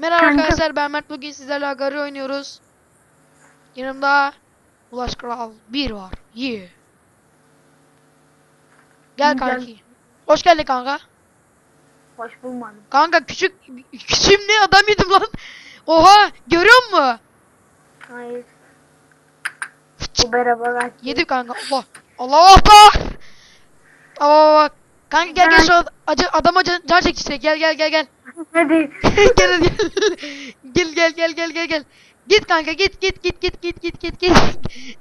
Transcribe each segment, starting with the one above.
Merhaba Kanka. arkadaşlar ben Mert bugün sizlerle Agari oynuyoruz. Yanımda Ulaş Kral 1 var. Yeah. Gel kanki. Hoş geldin kanka. Hoş bulmadım. Kanka küçük küçüğüm ne adam yedim lan. Oha görüyor musun? Hayır. Bu beraber aç. Yedim kanka. Allah. Allah Allah. Bak. Kanka gel gel şu ad- acı adama can, can çek işte. Gel gel gel gel. Hadi. gel gel gel gel gel gel gel. Git kanka git git git git git git git git.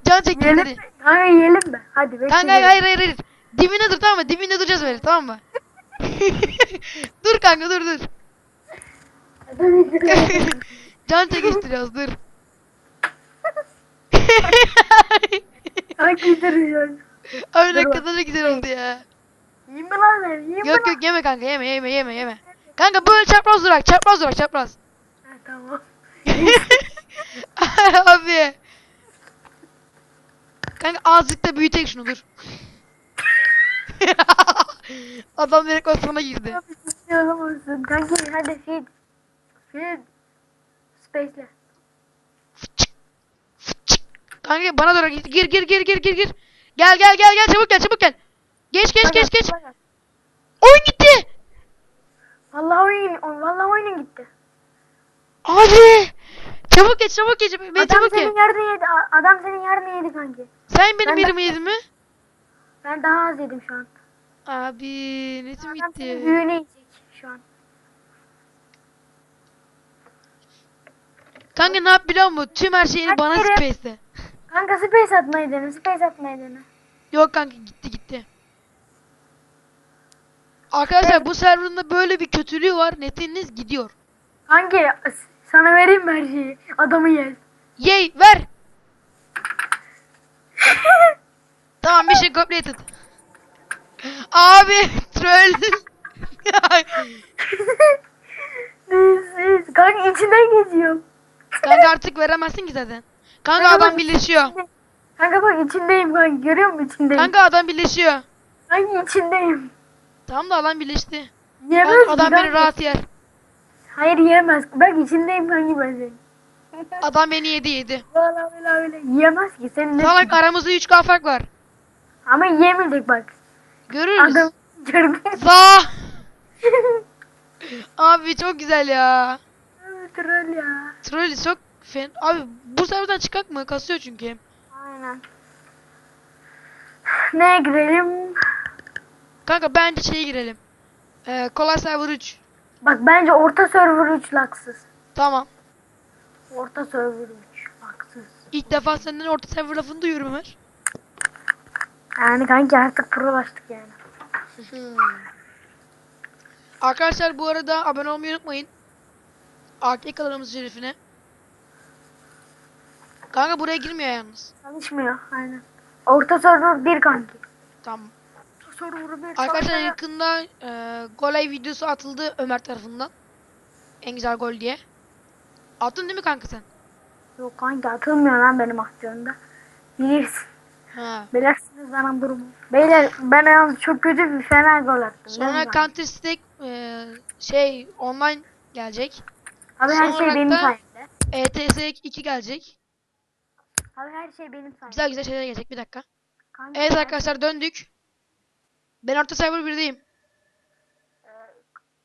Can çek Yiyelim hadi. mi? Kanka yiyelim mi? Hadi bekle. Kanka hayır hayır hayır. Dibine dur tamam mı? Dibine duracağız böyle tamam mı? dur kanka dur dur. Can çekiştiriyoruz dur. Ay Dur bak. kadar güzel oldu ya. Yiyeyim mi lan ben? Yiyeyim mi Yok lan? yok yeme kanka yeme yeme yeme yeme. Kanka böyle çapraz durak çapraz durak çapraz. Ha, tamam. Abi. Kanka azıcık da büyütek şunu dur. Adam direkt osmana girdi. Yalamazsın. Kanka hadi feed. Feed. Space'le. Kanka bana doğru gir gir gir gir gir gir. Gel gel gel gel çabuk gel çabuk gel. Geç geç geç geç. Oyun gitti. Oyun, vallahi oyunun gitti. Abi. Çabuk geç çabuk geç. Ben adam çabuk senin yarını yedi. Adam senin yarını yedi kanki. Sen benim Ben yerimi yedin mi? Ben daha az yedim şu an. Abi netim Adam gitti. büyüğünü yiyecek şu an. Kanka ne yap biliyor musun? Tüm her şeyini bana Hadi. space'te. Kanka space atmayı dene. Space atmayı dene. Yok kanka gitti gitti. Arkadaşlar bu serverın da böyle bir kötülüğü var. Netiniz gidiyor. Kanki sana vereyim mi her şeyi? Adamı yer. Yay ver. tamam mission completed. Abi troll. Kanka içinden geçiyorum. kanka artık veremezsin ki zaten. Kanka Kanka adam birleşiyor. Kanka bak içindeyim kanka. Görüyor musun içindeyim? Kanka adam birleşiyor. Kanka içindeyim. Tamam da adam birleşti. Yemez ki adam beni rahat yer. Hayır yiyemez. Bak içindeyim kanka ben senin. Adam beni yedi yedi. Valla valla öyle. Yiyemez ki. Senin ne? Salak aramızda 3K fark var. Ama yiyemeyecek bak. Görürüz. Adam gördün. Za. Abi çok güzel ya. Troll ya. Troll çok fen. Abi bu serverden çıkak mı? Kasıyor çünkü. Aynen. Neye girelim? Kanka bence şeye girelim. Ee, kolay server 3. Bak bence orta server 3 laksız. Tamam. Orta server 3 laksız. İlk defa senden orta server lafını duyuyorum Ömer. Yani kanki artık prolaştık yani. Arkadaşlar bu arada abone olmayı unutmayın. Arka kanalımız şerifine. Kanka buraya girmiyor yalnız. Çalışmıyor aynen. Orta server 1 kanki. Tamam. Orta server 1. Arkadaşlar yakında e, golay videosu atıldı Ömer tarafından. En güzel gol diye. Attın değil mi kanka sen? Yok kanki atılmıyor lan benim. Bilirsin. Ha. Bilirsiniz benim durumu. Beyler ben yalnız çok kötü bir fena gol attım. Sonra? Counter Strike e, şey online gelecek. Abi her şey benim sayemde. ETS 2 gelecek. Abi her şey benim sayemde. Güzel güzel şeyler gelecek bir dakika. Kanki, Evet arkadaşlar döndük. Ben orta server 1'deyim.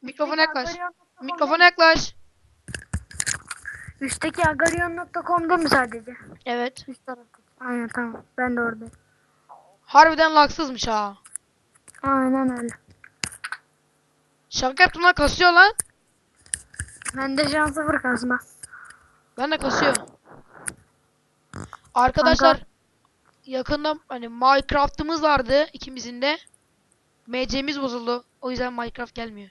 Mikrofona yaklaş. Mikrofona yaklaş. Üstteki agarion.com'da mı sadece? Evet. Üst tarafta. Aynen tamam. Ben de oradayım. Harbiden laksızmış ha. Aynen öyle. Şaka yaptım lan kasıyor lan. Ben de şans sıfır kazma. Ben de kasıyor. Arkadaşlar yakında hani Minecraft'ımız vardı ikimizin de. MC'miz bozuldu. O yüzden Minecraft gelmiyor.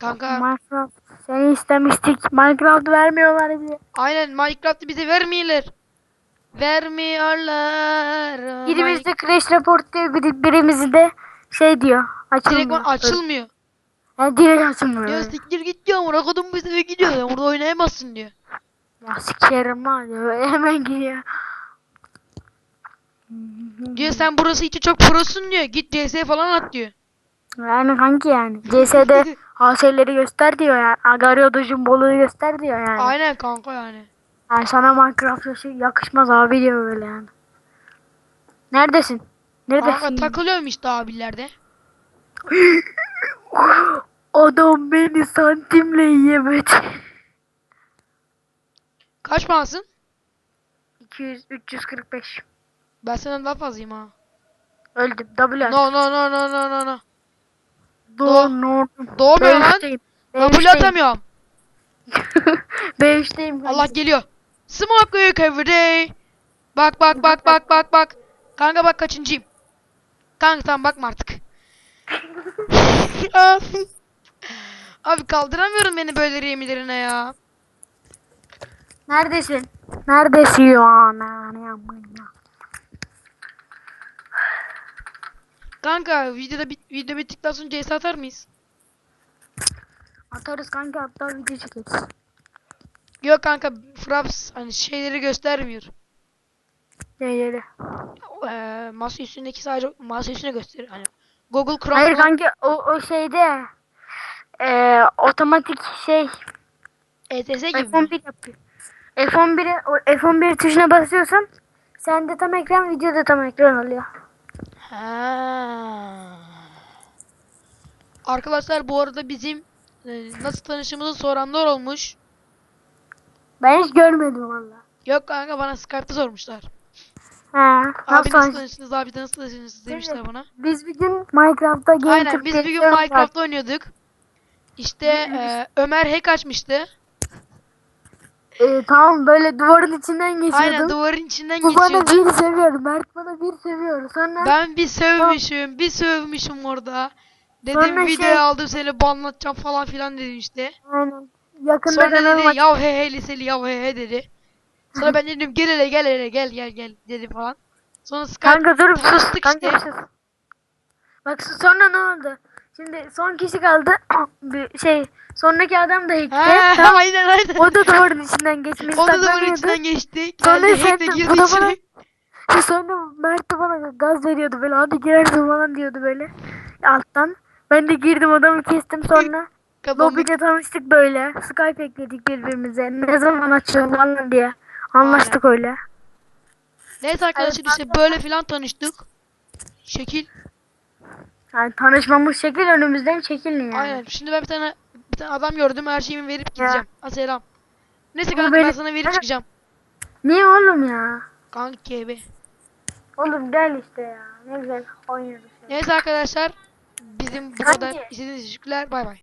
Kanka Minecraft. Seni istemiştik. Minecraft vermiyorlar bize. aynen Minecraft'ı bize vermiyorlar. Vermiyorlar. Birimizde Crash Report diyor. Bir, birimizi de şey diyor. Direkt Açılmıyor. açılmıyor. Yani direkt açılmıyor. Diyor siktir git diyor amına kodum biz eve gidiyor ya burada oynayamazsın diyor. Ya sikerim ha diyor. Hemen gidiyor. Diyor sen burası için çok prosun diyor. Git CS falan at diyor. Yani kanki yani. CS'de Haselleri göster diyor yani. Agario Jumbolu'yu göster diyor yani. Aynen kanka yani. Yani sana Minecraft yaşı- yakışmaz abi diyor böyle yani. Neredesin? Neredesin? Kanka takılıyorum işte abilerde. Adam beni santimle yiyemedi. Kaç puansın? 200 345. Ben senden daha fazlayım ha. Öldüm. W. No no no no no no no. Doğ, no. Doğmuyor lan. B3'teyim. W atamıyorum. B3'teyim. Allah geliyor. Smoke week every day. Bak bak bak bak bak bak. Kanka bak kaçıncıyım. Kanka tamam bakma artık. Abi kaldıramıyorum beni böyle yeminlerine ya. Neredesin? Neredesin ya? ana? Kanka videoda bit video bittikten sonra CS atar mıyız? Atarız kanka hatta video çekeriz. Yok kanka Fraps hani şeyleri göstermiyor. Neyleri? Ee, masa üstündeki sadece masa üstüne gösteriyor. Hani Google Chrome Hayır kanka o, o şeyde eee otomatik şey ETS gibi. mi? F11 yapıyor. F11'e o F11 tuşuna basıyorsan sen de tam ekran videoda tam ekran oluyor. Ha. Arkadaşlar bu arada bizim e, nasıl tanıştığımızı soranlar olmuş. Ben hiç görmedim valla. Yok kanka bana Skype'ta sormuşlar. He. Abi Nasıl tanıştınız abi nasıl tanıştınız demişler bana. Biz bir gün Minecraft'ta game Aynen biz bir gün televizyon var. Minecraft oynuyorduk. İşte e, Ömer hack açmıştı. Ee, tamam böyle duvarın içinden geçiyordum. Aynen duvarın içinden Bu bana bir seviyor. Mert bana bir seviyor. Sonra Ben bir sövmüşüm, bir sövmüşüm orada. Dedim Sonra videoya şey- aldım seni banlatacağım falan filan dedim işte. aynen. Yakında Sonra dedi yav he he liseli yav he he dedi. Sonra ben dedim gel hele gel hele gel gel gel dedi falan. Sonra Skype Kanka dur sus. tanıştık Kanka işte. sus. Bak sus, sonra ne oldu? Şimdi son kişi kaldı. bir şey sonraki adam da hackti. Ha, Tamam. aynen aynen. O da duvarın içinden geçmiş. O da duvarın içinden geçti. Sonra Geldi sen de girdi içine. bana- Sonra Mert de bana gaz veriyordu böyle hadi girersin falan diyordu böyle alttan. Ben de girdim adamı kestim sonra. Lobby'de tanıştık böyle. Skype ekledik birbirimize. Ne zaman açalım falan diye. Anlaştık öyle. Neyse arkadaşlar işte böyle filan tanıştık. Şekil. Yani tanışmamız şekil önümüzden şekil yani. Aynen. Şimdi ben bir tane bir tane adam gördüm. Her şeyimi verip gideceğim. Ha selam. Neyse kanka ben sana verip çıkacağım. Niye oğlum ya? Kanki be. Oğlum gel işte ya. Ne güzel oynuyoruz. Neyse arkadaşlar bizim bu kadar izlediğiniz için teşekkürler. Bay bay.